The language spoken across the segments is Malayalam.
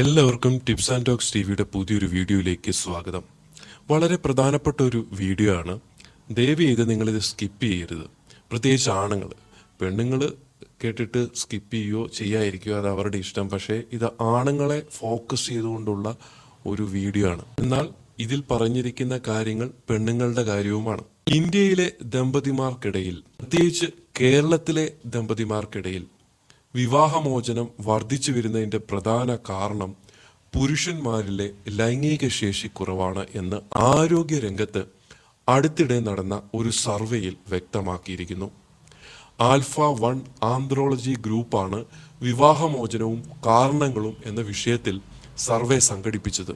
എല്ലാവർക്കും ടിപ്സ് ആൻഡ് ടോക്സ് ടി വിയുടെ പുതിയൊരു വീഡിയോയിലേക്ക് സ്വാഗതം. വളരെ പ്രധാനപ്പെട്ട ഒരു വീഡിയോ ആണ്. ദയവ് ചെയ്ത് നിങ്ങളിത് സ്കിപ്പ് ചെയ്യരുത്. പ്രത്യേകിച്ച് ആണുങ്ങൾ. പെണ്ണുങ്ങൾ കേട്ടിട്ട് സ്കിപ്പ് ചെയ്യുകയോ ചെയ്യാതിരിക്കുകയോ അത് അവരുടെ ഇഷ്ടം. പക്ഷേ ഇത് ആണുങ്ങളെ ഫോക്കസ് ചെയ്തുകൊണ്ടുള്ള ഒരു വീഡിയോ ആണ്. എന്നാൽ ഇതിൽ പറഞ്ഞിരിക്കുന്ന കാര്യങ്ങൾ പെണ്ണുങ്ങളുടെ കാര്യവുമാണ്. ഇന്ത്യയിലെ ദമ്പതിമാർക്കിടയിൽ പ്രത്യേകിച്ച് കേരളത്തിലെ ദമ്പതിമാർക്കിടയിൽ വിവാഹമോചനം വർദ്ധിച്ചു വരുന്നതിന്റെ പ്രധാന കാരണം പുരുഷന്മാരിലെ ലൈംഗിക ശേഷി കുറവാണ് എന്ന് ആരോഗ്യ രംഗത്ത് അടുത്തിടെ നടന്ന ഒരു സർവേയിൽ വ്യക്തമാക്കിയിരിക്കുന്നു. ആൽഫ വൺ ആന്ത്രോളജി ഗ്രൂപ്പാണ് വിവാഹമോചനവും കാരണങ്ങളും എന്ന വിഷയത്തിൽ സർവേ സംഘടിപ്പിച്ചത്.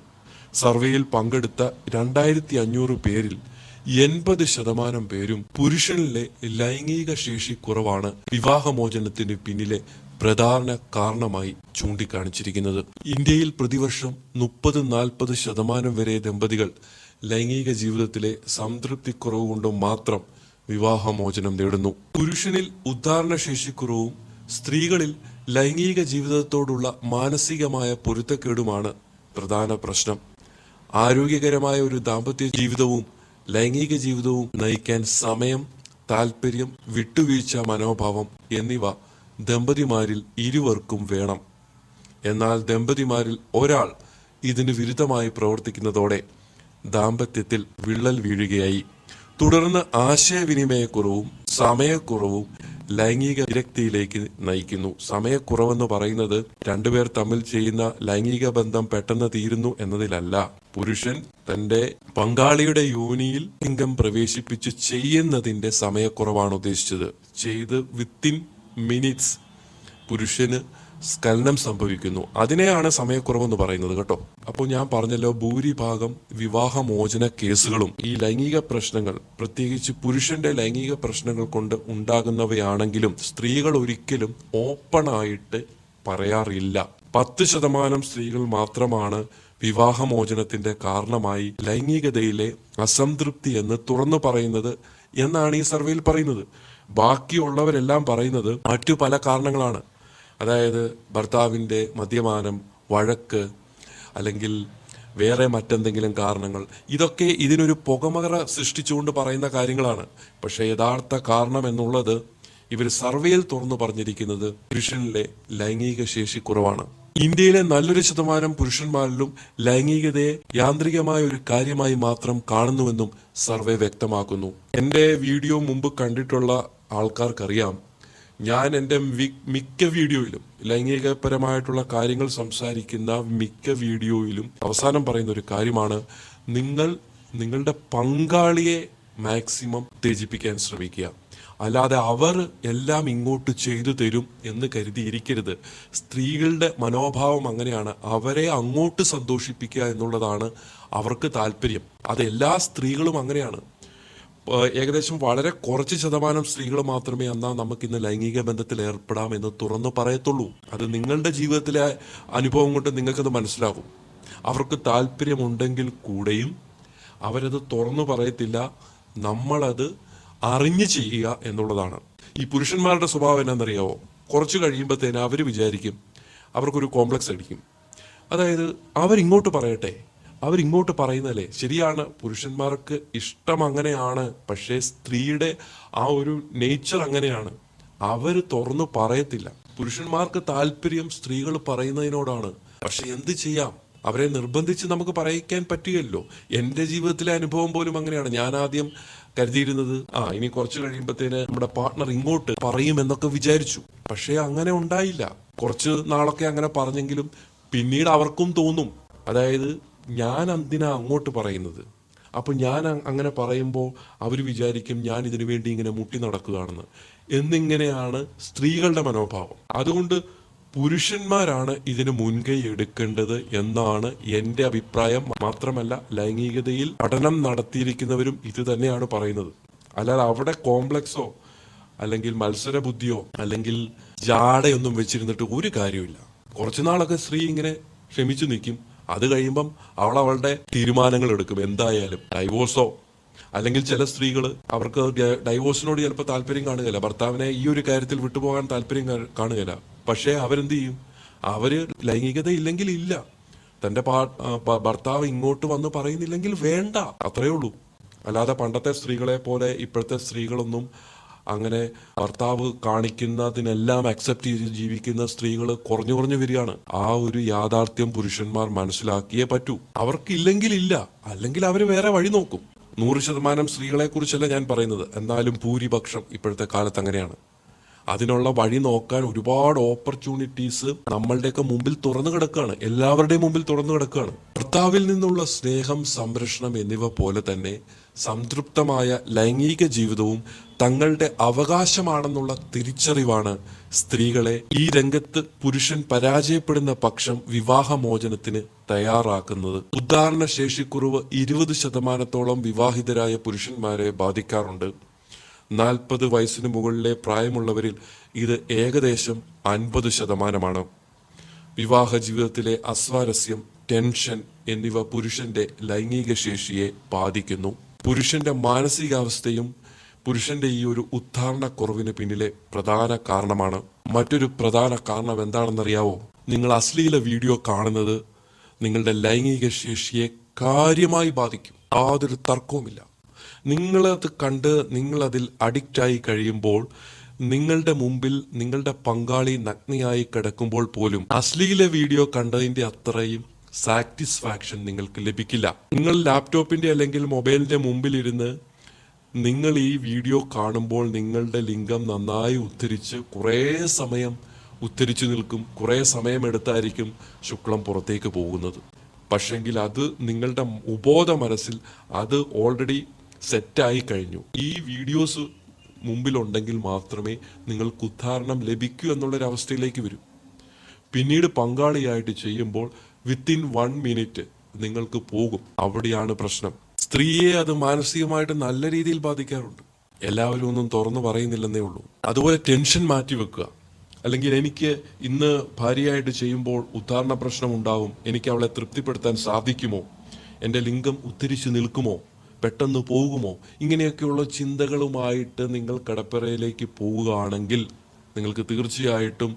സർവേയിൽ പങ്കെടുത്ത രണ്ടായിരത്തി അഞ്ഞൂറ് പേരിൽ എൺപത് ശതമാനം പേരും പുരുഷനിലെ ലൈംഗിക ശേഷി കുറവാണ് വിവാഹമോചനത്തിന് പിന്നിലെ പ്രധാന കാരണമായി ചൂണ്ടിക്കാണിച്ചിരിക്കുന്നത്. ഇന്ത്യയിൽ പ്രതിവർഷം മുപ്പത് നാൽപ്പത് ശതമാനം വരെ ദമ്പതികൾ ലൈംഗിക ജീവിതത്തിലെ സംതൃപ്തിക്കുറവ് കൊണ്ട് മാത്രം വിവാഹമോചനം നേടുന്നു. പുരുഷനിൽ ഉദ്ധാരണശേഷിക്കുറവും സ്ത്രീകളിൽ ലൈംഗിക ജീവിതത്തോടുള്ള മാനസികമായ പൊരുത്തക്കേടുമാണ് പ്രധാന പ്രശ്നം. ആരോഗ്യകരമായ ഒരു ദാമ്പത്യ ജീവിതവും ലൈംഗിക ജീവിതവും നയിക്കാൻ സമയം താല്പര്യം വിട്ടുവീഴ്ച മനോഭാവം എന്നിവ ദമ്പതിമാരിൽ ഇരുവർക്കും വേണം. എന്നാൽ ദമ്പതിമാരിൽ ഒരാൾ ഇതിന് വിരുദ്ധമായി പ്രവർത്തിക്കുന്നതോടെ ദാമ്പത്യത്തിൽ വിള്ളൽ വീഴുകയായി. തുടർന്ന് ആശയവിനിമയക്കുറവും സമയക്കുറവും ലൈംഗിക വിരക്തിയിലേക്ക് നയിക്കുന്നു. സമയക്കുറവെന്ന് പറയുന്നത് രണ്ടുപേർ തമ്മിൽ ചെയ്യുന്ന ലൈംഗിക ബന്ധം പെട്ടെന്ന് തീരുന്നു എന്നതിലല്ല. പുരുഷൻ തന്റെ പങ്കാളിയുടെ യോനിയിൽ ലിംഗം പ്രവേശിപ്പിച്ച് ചെയ്യുന്നതിന്റെ സമയക്കുറവാണ് ഉദ്ദേശിച്ചത്. ചെയ്ത് വിത്തിൻ മിനിറ്റ്സ് പുരുഷന് സ്ഖലനം സംഭവിക്കുന്നു. അതിനെയാണ് സമയക്കുറവെന്ന് പറയുന്നത് കേട്ടോ. അപ്പോൾ ഞാൻ പറഞ്ഞല്ലോ ഭൂരിഭാഗം വിവാഹമോചന കേസുകളും ഈ ലൈംഗിക പ്രശ്നങ്ങൾ പ്രത്യേകിച്ച് പുരുഷന്റെ ലൈംഗിക പ്രശ്നങ്ങൾ കൊണ്ട് ഉണ്ടാകുന്നവയാണെങ്കിലും സ്ത്രീകൾ ഒരിക്കലും ഓപ്പൺ ആയിട്ട് പറയാറില്ല. പത്ത് ശതമാനം സ്ത്രീകൾ മാത്രമാണ് വിവാഹമോചനത്തിന്റെ കാരണമായി ലൈംഗികതയിലെ അസംതൃപ്തി എന്ന് തുറന്നു പറയുന്നത് എന്നാണ് ഈ സർവേയിൽ പറയുന്നത്. ബാക്കിയുള്ളവരെല്ലാം പറയുന്നത് മറ്റു പല കാരണങ്ങളാണ്. അതായത് ഭർത്താവിന്റെ മദ്യപാനം വഴക്ക് അല്ലെങ്കിൽ വേറെ മറ്റെന്തെങ്കിലും കാരണങ്ങൾ. ഇതൊക്കെ ഇതിനൊരു പുകമറ സൃഷ്ടിച്ചുകൊണ്ട് പറയുന്ന കാര്യങ്ങളാണ്. പക്ഷേ യഥാർത്ഥ കാരണം എന്നുള്ളത് ഇവർ സർവേയിൽ തുറന്നു പറഞ്ഞിരിക്കുന്നത് പുരുഷനിലെ ലൈംഗിക ശേഷി കുറവാണ്. ഇന്ത്യയിലെ നല്ലൊരു ശതമാനം പുരുഷന്മാരിലും ലൈംഗികതയെ യാന്ത്രികമായ ഒരു കാര്യമായി മാത്രം കാണുന്നുവെന്നും സർവേ വ്യക്തമാക്കുന്നു. എന്റെ വീഡിയോ മുമ്പ് കണ്ടിട്ടുള്ള ആൾക്കാർക്കറിയാം. ഞാൻ എന്റെ മിക്ക വീഡിയോയിലും ലൈംഗികപരമായിട്ടുള്ള കാര്യങ്ങൾ സംസാരിക്കുന്ന മിക്ക വീഡിയോയിലും അവസാനം പറയുന്ന ഒരു കാര്യമാണ് നിങ്ങൾ നിങ്ങളുടെ പങ്കാളിയെ മാക്സിമം ഉത്തേജിപ്പിക്കാൻ ശ്രമിക്കുക. അല്ലാതെ അവർ എല്ലാം ഇങ്ങോട്ട് ചെയ്തു തരും എന്ന് കരുതിയിരിക്കരുത്. സ്ത്രീകളുടെ മനോഭാവം അങ്ങനെയാണ്. അവരെ അങ്ങോട്ട് സന്തോഷിപ്പിക്കുക എന്നുള്ളതാണ് അവർക്ക് താല്പര്യം. അത് എല്ലാ സ്ത്രീകളും അങ്ങനെയാണ്. ഏകദേശം വളരെ കുറച്ച് ശതമാനം സ്ത്രീകൾ മാത്രമേ എന്നാൽ നമുക്ക് ഇന്ന് ലൈംഗിക ബന്ധത്തിൽ ഏർപ്പെടാം എന്ന് തുറന്നു പറയത്തുള്ളൂ. അത് നിങ്ങളുടെ ജീവിതത്തിലെ അനുഭവം കൊണ്ട് നിങ്ങൾക്കത് മനസ്സിലാകും. അവർക്ക് താല്പര്യമുണ്ടെങ്കിൽ കൂടെയും അവരത് തുറന്നു പറയത്തില്ല. നമ്മളത് അറിഞ്ഞു ചെയ്യുക എന്നുള്ളതാണ്. ഈ പുരുഷന്മാരുടെ സ്വഭാവം എന്നാണെന്നറിയാവോ? കുറച്ച് കഴിയുമ്പോഴത്തേന് അവർ വിചാരിക്കും അവർക്കൊരു കോംപ്ലക്സ് അടിക്കും. അതായത് അവരിങ്ങോട്ട് പറയട്ടെ അവരിങ്ങോട്ട് പറയുന്നതല്ലേ ശരിയാണ് പുരുഷന്മാർക്ക് ഇഷ്ടം അങ്ങനെയാണ് പക്ഷേ സ്ത്രീയുടെ ആ ഒരു നേച്ചർ അങ്ങനെയാണ്. അവർ തുറന്നു പറയത്തില്ല. പുരുഷന്മാർക്ക് താല്പര്യം സ്ത്രീകൾ പറയുന്നതിനോടാണ്. പക്ഷെ എന്ത് ചെയ്യാം? അവരെ നിർബന്ധിച്ച് നമുക്ക് പറയിക്കാൻ പറ്റുകയല്ലോ. എന്റെ ജീവിതത്തിലെ അനുഭവം പോലും അങ്ങനെയാണ്. ഞാൻ ആദ്യം കരുതിയിരുന്നത് ആ ഇനി കുറച്ച് കഴിയുമ്പോഴത്തേന് നമ്മുടെ പാർട്ണർ ഇങ്ങോട്ട് പറയും എന്നൊക്കെ വിചാരിച്ചു. പക്ഷേ അങ്ങനെ ഉണ്ടായില്ല. കുറച്ച് നാളൊക്കെ അങ്ങനെ പറഞ്ഞെങ്കിലും പിന്നീട് അവർക്കും തോന്നും. അതായത് ഞാൻ എന്തിനാ അങ്ങോട്ട് പറയുന്നത്? അപ്പൊ ഞാൻ അങ്ങനെ പറയുമ്പോൾ അവർ വിചാരിക്കും ഞാൻ ഇതിനു വേണ്ടി ഇങ്ങനെ മുട്ടി നടക്കുകയാണെന്ന്. എന്നിങ്ങനെയാണ് സ്ത്രീകളുടെ മനോഭാവം. അതുകൊണ്ട് പുരുഷന്മാരാണ് ഇതിന് മുൻകൈ എടുക്കേണ്ടത് എന്നാണ് എന്റെ അഭിപ്രായം. മാത്രമല്ല ലൈംഗികതയിൽ പഠനം നടത്തിയിരിക്കുന്നവരും ഇത് തന്നെയാണ് പറയുന്നത്. അല്ലാതെ അവിടെ കോംപ്ലക്സോ അല്ലെങ്കിൽ മത്സര ബുദ്ധിയോ അല്ലെങ്കിൽ ജാടയൊന്നും വെച്ചിരുന്നിട്ട് ഒരു കാര്യമില്ല കുറച്ചുനാളൊക്കെ സ്ത്രീ ഇങ്ങനെ ക്ഷമിച്ചു നിൽക്കും. അത് കഴിയുമ്പം അവൾ അവളുടെ തീരുമാനങ്ങൾ എടുക്കും. എന്തായാലും ഡൈവോഴ്സോ അല്ലെങ്കിൽ ചില സ്ത്രീകൾ അവർക്ക് ഡൈവോഴ്സിനോട് ചിലപ്പോൾ താല്പര്യം കാണുകയില്ല. ഭർത്താവിനെ ഈ ഒരു കാര്യത്തിൽ വിട്ടുപോകാൻ താല്പര്യം കാണുകയില്ല. പക്ഷേ അവരെന്ത് ചെയ്യും? അവർ ലൈംഗികത ഇല്ലെങ്കിൽ ഇല്ല. തന്റെ പാ- ഭർത്താവ് ഇങ്ങോട്ട് വന്ന് പറയുന്നില്ലെങ്കിൽ വേണ്ട. അത്രയേ ഉള്ളൂ. അല്ലാതെ പണ്ടത്തെ സ്ത്രീകളെ പോലെ ഇപ്പോഴത്തെ സ്ത്രീകളൊന്നും അങ്ങനെ ഭർത്താവ് കാണിക്കുന്നതിനെല്ലാം അക്സെപ്റ്റ് ചെയ്ത് ജീവിക്കുന്ന സ്ത്രീകൾ കുറഞ്ഞു കുറഞ്ഞു വരികയാണ്. ആ ഒരു യാഥാർത്ഥ്യം പുരുഷന്മാർ മനസ്സിലാക്കിയേ പറ്റൂ. അവർക്കില്ലെങ്കിൽ ഇല്ല. അല്ലെങ്കിൽ അവർ വേറെ വഴി നോക്കും. നൂറ് ശതമാനം സ്ത്രീകളെ കുറിച്ചല്ല ഞാൻ പറയുന്നത്. എന്നാലും ഭൂരിപക്ഷം ഇപ്പോഴത്തെ കാലത്ത് അങ്ങനെയാണ്. അതിനുള്ള വഴി നോക്കാൻ ഒരുപാട് ഓപ്പർച്യൂണിറ്റീസ് നമ്മളുടെയൊക്കെ മുമ്പിൽ തുറന്നു കിടക്കുകയാണ്. എല്ലാവരുടെയും മുമ്പിൽ തുറന്നു കിടക്കുകയാണ്. ഭർത്താവിൽ നിന്നുള്ള സ്നേഹം സംരക്ഷണം എന്നിവ പോലെ തന്നെ സംതൃപ്തമായ ലൈംഗിക ജീവിതവും തങ്ങളുടെ അവകാശമാണെന്നുള്ള തിരിച്ചറിവാണ് സ്ത്രീകളെ ഈ രംഗത്ത് പുരുഷൻ പരാജയപ്പെടുന്ന പക്ഷം വിവാഹമോചനത്തിന് തയ്യാറാക്കുന്നത്. ഉദാഹരണ ശേഷിക്കുറവ് ഇരുപത് ശതമാനത്തോളം വിവാഹിതരായ പുരുഷന്മാരെ ബാധിക്കാറുണ്ട്. നാൽപ്പത് വയസ്സിന് മുകളിലെ പ്രായമുള്ളവരിൽ ഇത് ഏകദേശം അൻപത് ശതമാനമാണ്. വിവാഹ ജീവിതത്തിലെ അസ്വാരസ്യം ടെൻഷൻ എന്നിവ പുരുഷന്റെ ലൈംഗിക ശേഷിയെ ബാധിക്കുന്നു. പുരുഷന്റെ മാനസികാവസ്ഥയും പുരുഷന്റെ ഈ ഒരു ഉദ്ധാരണക്കുറവിന് പിന്നിലെ പ്രധാന കാരണമാണ്. മറ്റൊരു പ്രധാന കാരണം എന്താണെന്നറിയാവോ? നിങ്ങൾ അശ്ലീല വീഡിയോ കാണുന്നത് നിങ്ങളുടെ ലൈംഗിക ശേഷിയെ കാര്യമായി ബാധിക്കും. യാതൊരു തർക്കവുമില്ല. നിങ്ങളത് കണ്ട് നിങ്ങളതിൽ അഡിക്റ്റായി കഴിയുമ്പോൾ നിങ്ങളുടെ മുമ്പിൽ നിങ്ങളുടെ പങ്കാളി നഗ്നയായി കിടക്കുമ്പോൾ പോലും അശ്ലീല വീഡിയോ കണ്ടതിന്റെ അത്രയും സാറ്റിസ്ഫാക്ഷൻ നിങ്ങൾക്ക് ലഭിക്കില്ല. നിങ്ങൾ ലാപ്ടോപ്പിന്റെ അല്ലെങ്കിൽ മൊബൈലിന്റെ മുമ്പിലിരുന്ന് നിങ്ങൾ ഈ വീഡിയോ കാണുമ്പോൾ നിങ്ങളുടെ ലിംഗം നന്നായി ഉദ്ധരിച്ച് കുറേ സമയം ഉദ്ധരിച്ചു നിൽക്കും. കുറേ സമയം എടുത്തായിരിക്കും ശുക്ലം പുറത്തേക്ക് പോകുന്നത്. പക്ഷെങ്കിൽ അത് നിങ്ങളുടെ ഉബോധ മനസ്സിൽ അത് ഓൾറെഡി സെറ്റായി കഴിഞ്ഞു. ഈ വീഡിയോസ് മുമ്പിലുണ്ടെങ്കിൽ മാത്രമേ നിങ്ങൾക്ക് ഉദ്ധാരണം ലഭിക്കൂ എന്നുള്ളൊരവസ്ഥയിലേക്ക് വരൂ. പിന്നീട് പങ്കാളിയായിട്ട് ചെയ്യുമ്പോൾ വിത്തിൻ വൺ മിനിറ്റ് നിങ്ങൾക്ക് പോകും. അവിടെയാണ് പ്രശ്നം. സ്ത്രീയെ അത് മാനസികമായിട്ട് നല്ല രീതിയിൽ ബാധിക്കാറുണ്ട്. എല്ലാവരും ഒന്നും തുറന്നു പറയുന്നില്ലെന്നേ ഉള്ളൂ. അതുപോലെ ടെൻഷൻ മാറ്റി വെക്കുക. അല്ലെങ്കിൽ എനിക്ക് ഇന്ന് ഭാര്യയായിട്ട് ചെയ്യുമ്പോൾ ഉദ്ധാരണ പ്രശ്നം ഉണ്ടാവും. എനിക്ക് അവളെ തൃപ്തിപ്പെടുത്താൻ സാധിക്കുമോ? എന്റെ ലിംഗം ഉദ്ധരിച്ചു നിൽക്കുമോ? പെട്ടെന്ന് പോകുമോ? ഇങ്ങനെയൊക്കെയുള്ള ചിന്തകളുമായിട്ട് നിങ്ങൾ കടപ്പറയിലേക്ക് പോവുകയാണെങ്കിൽ നിങ്ങൾക്ക് തീർച്ചയായിട്ടും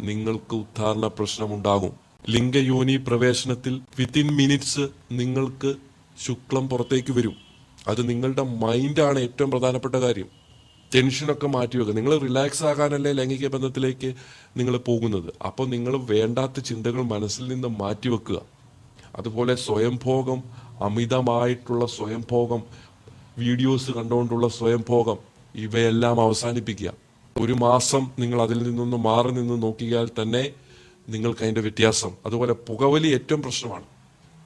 നിങ്ങൾക്ക് ഉദ്ധാരണ പ്രശ്നമുണ്ടാകും ലിംഗയോനി പ്രവേശനത്തിൽ വിത്തിൻ മിനിറ്റ്സ് നിങ്ങൾക്ക് ശുക്ലം പുറത്തേക്ക് വരും. അത് നിങ്ങളുടെ മൈൻഡാണ് ഏറ്റവും പ്രധാനപ്പെട്ട കാര്യം. ടെൻഷനൊക്കെ മാറ്റി വെക്കുക നിങ്ങൾ റിലാക്സ് ആകാനല്ലേ ലൈംഗിക ബന്ധത്തിലേക്ക് നിങ്ങൾ പോകുന്നത്. അപ്പോൾ നിങ്ങൾ വേണ്ടാത്ത ചിന്തകൾ മനസ്സിൽ നിന്ന് മാറ്റി വെക്കുക അതുപോലെ സ്വയംഭോഗം അമിതമായിട്ടുള്ള സ്വയംഭോഗം വീഡിയോസ് കണ്ടുകൊണ്ടുള്ള സ്വയംഭോഗം ഇവയെല്ലാം അവസാനിപ്പിക്കുക. ഒരു മാസം നിങ്ങൾ അതിൽ നിന്നൊന്ന് മാറി നിന്ന് നോക്കിയാൽ തന്നെ നിങ്ങൾക്ക് അതിന്റെ വ്യത്യാസം. അതുപോലെ പുകവലി ഏറ്റവും പ്രശ്നമാണ്.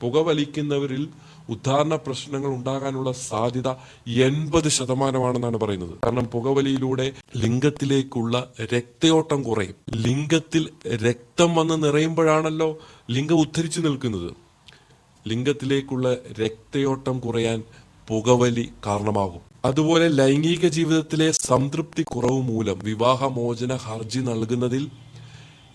പുകവലിക്കുന്നവരിൽ ഉദ്ധാരണ പ്രശ്നങ്ങൾ ഉണ്ടാകാനുള്ള സാധ്യത എൺപത് ശതമാനമാണെന്നാണ് പറയുന്നത്. കാരണം പുകവലിയിലൂടെ ലിംഗത്തിലേക്കുള്ള രക്തയോട്ടം കുറയും. ലിംഗത്തിൽ രക്തം വന്ന് നിറയുമ്പോഴാണല്ലോ ലിംഗം ഉദ്ധരിച്ചു നിൽക്കുന്നത്. ലിംഗത്തിലേക്കുള്ള രക്തയോട്ടം കുറയാൻ പുകവലി കാരണമാകും. അതുപോലെ ലൈംഗിക ജീവിതത്തിലെ സംതൃപ്തി കുറവ് മൂലം വിവാഹമോചന ഹർജി നൽകുന്നതിൽ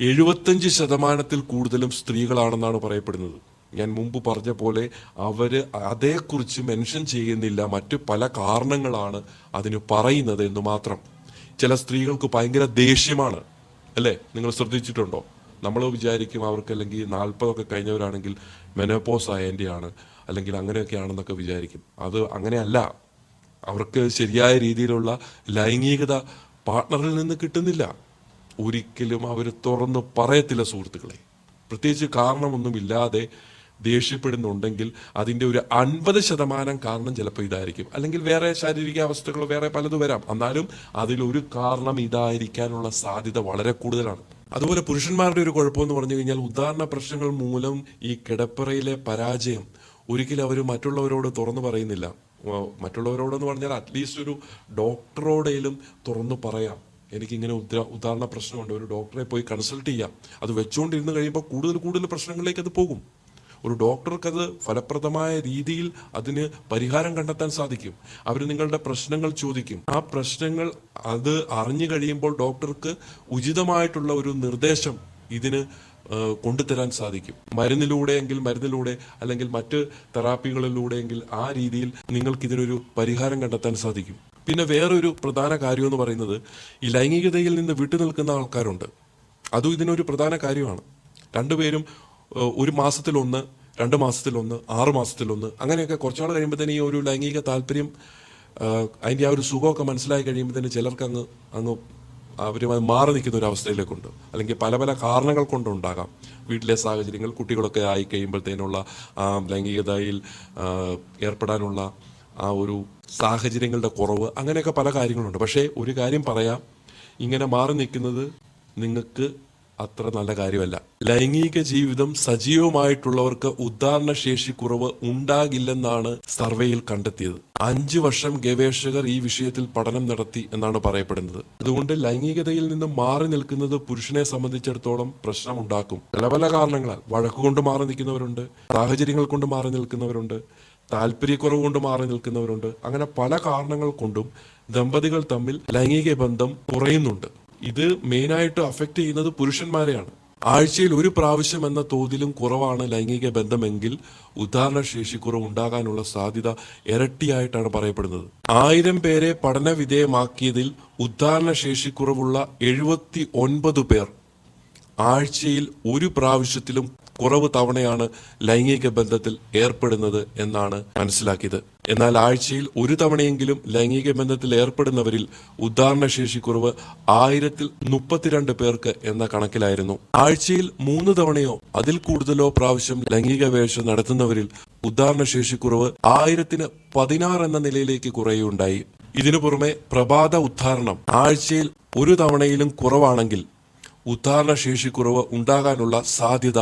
എഴുപത്തഞ്ച് ശതമാനത്തിൽ കൂടുതലും സ്ത്രീകളാണെന്നാണ് പറയപ്പെടുന്നത്. ഞാൻ മുമ്പ് പറഞ്ഞ പോലെ അവർ അതേക്കുറിച്ച് മെൻഷൻ ചെയ്യുന്നില്ല. മറ്റു പല കാരണങ്ങളാണ് അതിന് പറയുന്നത് എന്ന് മാത്രം. ചില സ്ത്രീകൾക്ക് ഭയങ്കര ദേഷ്യമാണ്. അല്ലേ? നിങ്ങൾ ശ്രദ്ധിച്ചിട്ടുണ്ടോ? നമ്മൾ വിചാരിക്കും അവർക്ക് അല്ലെങ്കിൽ നാൽപ്പതൊക്കെ കഴിഞ്ഞവരാണെങ്കിൽ മെനോപോസ് ആയതിന്റെയാണ് അല്ലെങ്കിൽ അങ്ങനെയൊക്കെ ആണെന്നൊക്കെ വിചാരിക്കും. അത് അങ്ങനെയല്ല. അവർക്ക് ശരിയായ രീതിയിലുള്ള ലൈംഗികത പാർട്ട്ണറിൽ നിന്ന് കിട്ടുന്നില്ല. ഒരിക്കലും അവർ തുറന്ന് പറയത്തില്ല സുഹൃത്തുക്കളെ. പ്രത്യേകിച്ച് കാരണമൊന്നുമില്ലാതെ ദേഷ്യപ്പെടുന്നുണ്ടെങ്കിൽ അതിന്റെ ഒരു അൻപത് ശതമാനം കാരണം ചിലപ്പോൾ ഇതായിരിക്കും. അല്ലെങ്കിൽ വേറെ ശാരീരിക അവസ്ഥകളോ വേറെ പലതും വരാം. എന്നാലും അതിലൊരു കാരണം ഇതായിരിക്കാനുള്ള സാധ്യത വളരെ കൂടുതലാണ്. അതുപോലെ പുരുഷന്മാരുടെ ഒരു കുഴപ്പമെന്ന് പറഞ്ഞു കഴിഞ്ഞാൽ ഉദാഹരണ പ്രശ്നങ്ങൾ മൂലം ഈ കിടപ്പറയിലെ പരാജയം ഒരിക്കലും അവർ മറ്റുള്ളവരോട് തുറന്നു പറയുന്നില്ല. മറ്റുള്ളവരോടെന്ന് പറഞ്ഞാൽ അറ്റ്ലീസ്റ്റ് ഒരു ഡോക്ടറോടേലും തുറന്നു പറയാം. എനിക്കിങ്ങനെ ഉദ്ര ഉദാഹരണ പ്രശ്നമുണ്ട്. ഒരു ഡോക്ടറെ പോയി കൺസൾട്ട് ചെയ്യാം. അത് വെച്ചുകൊണ്ടിരുന്ന് കഴിയുമ്പോൾ കൂടുതൽ കൂടുതൽ പ്രശ്നങ്ങളിലേക്ക് അത് പോകും. ഒരു ഡോക്ടർക്ക് അത് ഫലപ്രദമായ രീതിയിൽ അതിന് പരിഹാരം കണ്ടെത്താൻ സാധിക്കും. അവർ നിങ്ങളുടെ പ്രശ്നങ്ങൾ ചോദിക്കും. ആ പ്രശ്നങ്ങൾ അത് അറിഞ്ഞു കഴിയുമ്പോൾ ഡോക്ടർക്ക് ഉചിതമായിട്ടുള്ള ഒരു നിർദ്ദേശം ഇതിന് കൊണ്ടുതരാൻ സാധിക്കും. മരുന്നിലൂടെയെങ്കിൽ മരുന്നിലൂടെ അല്ലെങ്കിൽ മറ്റ് തെറാപ്പികളിലൂടെയെങ്കിൽ ആ രീതിയിൽ നിങ്ങൾക്ക് ഇതിനൊരു പരിഹാരം കണ്ടെത്താൻ സാധിക്കും. പിന്നെ വേറൊരു പ്രധാന കാര്യം എന്ന് പറയുന്നത് ഈ ലൈംഗികതയിൽ നിന്ന് വിട്ടു നിൽക്കുന്ന ആൾക്കാരുണ്ട്. അതും ഇതിനൊരു പ്രധാന കാര്യമാണ്. രണ്ടുപേരും ഒരു മാസത്തിലൊന്ന് രണ്ട് മാസത്തിലൊന്ന് ആറ് മാസത്തിലൊന്ന് അങ്ങനെയൊക്കെ കുറച്ചുനാൾ കഴിയുമ്പോൾ തന്നെ ഈ ഒരു ലൈംഗിക താല്പര്യം അതിന്റെ ആ ഒരു സുഖമൊക്കെ മനസ്സിലായി കഴിയുമ്പോൾ തന്നെ ചിലർക്ക് അങ്ങ് അങ്ങ് അവരുമായി മാറി നിൽക്കുന്ന ഒരു അവസ്ഥയിലേക്കുണ്ട്. അല്ലെങ്കിൽ പല പല കാരണങ്ങൾ കൊണ്ടുണ്ടാകാം. വീട്ടിലെ സാഹചര്യങ്ങൾ കുട്ടികളൊക്കെ ആയി കഴിയുമ്പോഴത്തേനുള്ള ലൈംഗികതയിൽ ഏർപ്പെടാനുള്ള ആ ഒരു സാഹചര്യങ്ങളുടെ കുറവ് അങ്ങനെയൊക്കെ പല കാര്യങ്ങളുണ്ട്. പക്ഷേ ഒരു കാര്യം പറയാം. ഇങ്ങനെ മാറി നിൽക്കുന്നത് നിങ്ങൾക്ക് അത്ര നല്ല കാര്യമല്ല. ലൈംഗിക ജീവിതം സജീവമായിട്ടുള്ളവർക്ക് ഉദാഹരണ ശേഷി കുറവ് ഉണ്ടാകില്ലെന്നാണ് സർവേയിൽ കണ്ടെത്തിയത്. അഞ്ചു വർഷം ഗവേഷകർ ഈ വിഷയത്തിൽ പഠനം നടത്തി എന്നാണ് പറയപ്പെടുന്നത്. അതുകൊണ്ട് ലൈംഗികതയിൽ നിന്ന് മാറി നിൽക്കുന്നത് പുരുഷനെ സംബന്ധിച്ചിടത്തോളം പ്രശ്നമുണ്ടാക്കും. പല പല കാരണങ്ങളാൽ. വഴക്കുകൊണ്ട് മാറി നിൽക്കുന്നവരുണ്ട് സാഹചര്യങ്ങൾ കൊണ്ട് മാറി നിൽക്കുന്നവരുണ്ട്. താല്പര്യക്കുറവ് കൊണ്ട് മാറി നിൽക്കുന്നവരുണ്ട്. അങ്ങനെ പല കാരണങ്ങൾ കൊണ്ടും ദമ്പതികൾ തമ്മിൽ ലൈംഗിക ബന്ധം കുറയുന്നുണ്ട്. ഇത് മെയിനായിട്ട് അഫക്റ്റ് ചെയ്യുന്നത് പുരുഷന്മാരെയാണ്. ആഴ്ചയിൽ ഒരു പ്രാവശ്യം എന്ന തോതിലും കുറവാണ് ലൈംഗിക ബന്ധമെങ്കിൽ ഉദാഹരണ കുറവ് ഉണ്ടാകാനുള്ള സാധ്യത ഇരട്ടിയായിട്ടാണ് പറയപ്പെടുന്നത്. ആയിരം പേരെ പഠനവിധേയമാക്കിയതിൽ ഉദാഹരണ ശേഷിക്കുറവുള്ള എഴുപത്തി ഒൻപത് പേർ ആഴ്ചയിൽ ഒരു പ്രാവശ്യത്തിലും കുറവ് തവണയാണ് ലൈംഗിക ബന്ധത്തിൽ ഏർപ്പെടുന്നത് എന്നാണ് മനസ്സിലാക്കിയത്. എന്നാൽ ആഴ്ചയിൽ ഒരു തവണയെങ്കിലും ലൈംഗിക ബന്ധത്തിൽ ഏർപ്പെടുന്നവരിൽ ഉദാഹരണശേഷി കുറവ് ആയിരത്തിൽ മുപ്പത്തിരണ്ട് പേർക്ക് എന്ന കണക്കിലായിരുന്നു. ആഴ്ചയിൽ മൂന്ന് തവണയോ അതിൽ കൂടുതലോ പ്രാവശ്യം ലൈംഗിക വേഷം നടത്തുന്നവരിൽ ഉദാഹരണശേഷിക്കുറവ് ആയിരത്തിന് പതിനാറ് എന്ന നിലയിലേക്ക് കുറയുണ്ടായി. ഇതിനു പുറമെ പ്രഭാത ഉദ്ധാരണം ആഴ്ചയിൽ ഒരു തവണയിലും കുറവാണെങ്കിൽ ഉദ്ധാരണ കുറവ് ഉണ്ടാകാനുള്ള സാധ്യത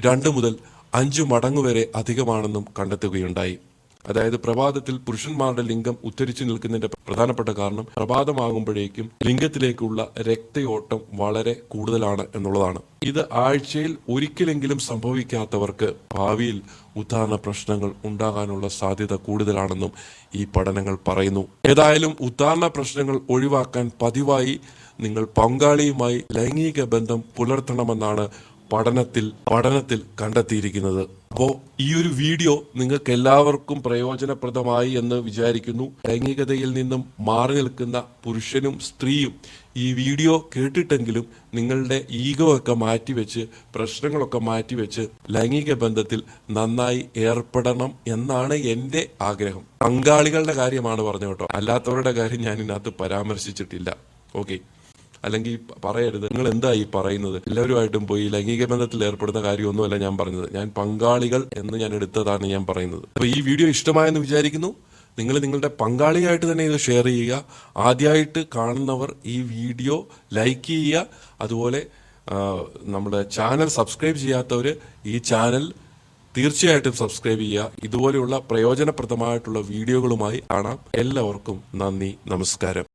രണ്ട് മുതൽ അഞ്ച് മടങ്ങ് വരെ അധികമാണെന്നും കണ്ടെത്തുകയുണ്ടായി. അതായത് പ്രഭാതത്തിൽ പുരുഷന്മാരുടെ ലിംഗം ഉദ്ധരിച്ചു നിൽക്കുന്നതിന്റെ പ്രധാനപ്പെട്ട കാരണം പ്രഭാതമാകുമ്പോഴേക്കും ലിംഗത്തിലേക്കുള്ള രക്തയോട്ടം വളരെ കൂടുതലാണ് എന്നുള്ളതാണ്. ഇത് ആഴ്ചയിൽ ഒരിക്കലെങ്കിലും സംഭവിക്കാത്തവർക്ക് ഭാവിയിൽ ഉദ്ധാരണ പ്രശ്നങ്ങൾ ഉണ്ടാകാനുള്ള സാധ്യത കൂടുതലാണെന്നും ഈ പഠനങ്ങൾ പറയുന്നു. ഏതായാലും ഉദ്ധാരണ പ്രശ്നങ്ങൾ ഒഴിവാക്കാൻ പതിവായി നിങ്ങൾ പങ്കാളിയുമായി ലൈംഗിക ബന്ധം പുലർത്തണമെന്നാണ് പഠനത്തിൽ പഠനത്തിൽ കണ്ടെത്തിയിരിക്കുന്നത്. അപ്പോ ഈ ഒരു വീഡിയോ നിങ്ങൾക്ക് എല്ലാവർക്കും പ്രയോജനപ്രദമായി എന്ന് വിചാരിക്കുന്നു. ലൈംഗികതയിൽ നിന്നും മാറി നിൽക്കുന്ന പുരുഷനും സ്ത്രീയും ഈ വീഡിയോ കേട്ടിട്ടെങ്കിലും നിങ്ങളുടെ ഈഗോ ഒക്കെ മാറ്റിവെച്ച് പ്രശ്നങ്ങളൊക്കെ മാറ്റിവെച്ച് ലൈംഗിക ബന്ധത്തിൽ നന്നായി ഏർപ്പെടണം എന്നാണ് എന്റെ ആഗ്രഹം. പങ്കാളികളുടെ കാര്യമാണ് പറഞ്ഞു കേട്ടോ. അല്ലാത്തവരുടെ കാര്യം ഞാൻ ഇതിനകത്ത് പരാമർശിച്ചിട്ടില്ല. ഓക്കെ. അല്ലെങ്കിൽ പറയരുത്. നിങ്ങൾ എന്താ ഈ പറയുന്നത്? എല്ലാവരുമായിട്ടും പോയി ലൈംഗിക ബന്ധത്തിൽ ഏർപ്പെടുന്ന കാര്യമൊന്നുമല്ല ഞാൻ പറഞ്ഞത് ഞാൻ പങ്കാളികൾ എന്ന് ഞാൻ എടുത്തതാണ് ഞാൻ പറയുന്നത്. അപ്പൊ ഈ വീഡിയോ ഇഷ്ടമായെന്ന് വിചാരിക്കുന്നു. നിങ്ങൾ നിങ്ങളുടെ പങ്കാളിയായിട്ട് തന്നെ ഇത് ഷെയർ ചെയ്യുക. ആദ്യമായിട്ട് കാണുന്നവർ ഈ വീഡിയോ ലൈക്ക് ചെയ്യുക. അതുപോലെ നമ്മുടെ ചാനൽ സബ്സ്ക്രൈബ് ചെയ്യാത്തവർ ഈ ചാനൽ തീർച്ചയായിട്ടും സബ്സ്ക്രൈബ് ചെയ്യുക. ഇതുപോലെയുള്ള പ്രയോജനപ്രദമായിട്ടുള്ള വീഡിയോകളുമായി കാണാം. എല്ലാവർക്കും നന്ദി നമസ്കാരം.